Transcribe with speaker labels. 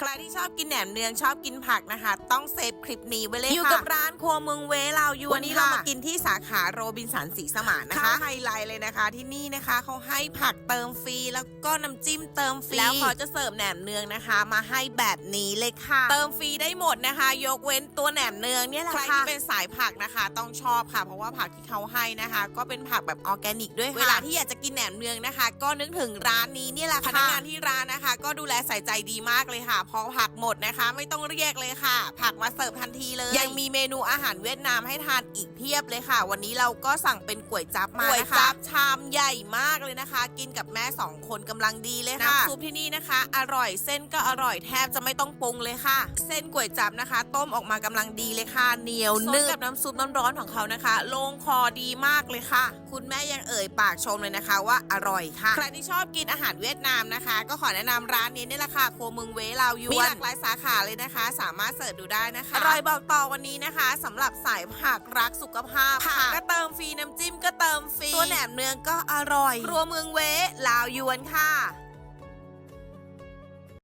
Speaker 1: ใครที่ชอบกินแหนมเนืองชอบกินผักนะคะ ต้องเซฟคลิปนี้ไว้เลยค่ะ
Speaker 2: อยู่กับร้านครัวเมืองเวลาวยวน
Speaker 1: วันนี้เรา
Speaker 2: ค่ะ
Speaker 1: มากินที่สาขาโรบินสันสีสมานนะคะไฮไลท์เลยนะคะ ที่นี่นะคะเขาให้ผักเติมฟรีแล้วก็น้ำจิ้มเติมฟรี
Speaker 2: แล้วเขา
Speaker 1: จะเสิร์ฟแหนมเนืองนะคะ มาให้แบบนี้เลยค่ะ เติมฟรีได้หมดนะคะ ยกเว้นตัวแหนมเนืองเนี่ยแหละ
Speaker 2: ใคร
Speaker 1: ค่ะ
Speaker 2: ที่
Speaker 1: ที่เป็นสายผักนะคะ ต้องชอบค่ะ เพราะว่าผักที่เขาให้นะคะ ก็เป็นผักแบบออร์แกนิกด้วยค่ะเวลาที่อยากจะกินแหนมเนืองนะคะ ก็นึกถึงร้านนี้เนี่ยแหละค่ะพนักงานที่ร้านนะคะ ก็ดูแลใส่ใจดีมากเลยค่ะพอผักหมดนะคะ ไม่ต้องเรียกเลยค่ะ ผักมาเสิร์ฟทันทีเลย ยังมีเมนูอาหารเวียดนามให้ทานอีกเพียบเลยค่ะ วันนี้เราก็สั่งเป็นก๋วยจั๊บมา
Speaker 2: ก๋วย
Speaker 1: นะคะ
Speaker 2: จั๊บ
Speaker 1: ชามใหญ่มากเลยนะคะ กินกับแม่สองคนกำลังดีเลยค่ะน้ำซุปที่นี่นะคะ อร่อยเส้นก็อร่อยแทบจะไม่ต้องปรุงเลยค่ะ เส้นก๋วยจั๊บนะคะ ต้มออกมากำลังดีเลยค่ะเหนียวนึบกับน้ำซุปร้อนๆของเขานะคะลงคอดีมากเลยค่ะ คุณแม่ยังเอ่ยปากชมเลยนะคะว่าอร่อยค่ะใครที่ชอบกินอาหารเวียดนามนะคะ ก็ขอแนะนำร้านนี้นี่แหละค่ะครัวเมืองเวลาวยวนมีหลากหลายสาขาเลยนะคะ สามารถเสิร์ชดูได้นะคะอร่อยบอกต่อวันนี้นะคะสำหรับสายผักรักสุขภาพผักก็เติมฟรีน้ำจิ้มก็เติมฟรีตัวแหนมเนืองก็อร่อยครัวเมืองเวลาวยวนค่ะ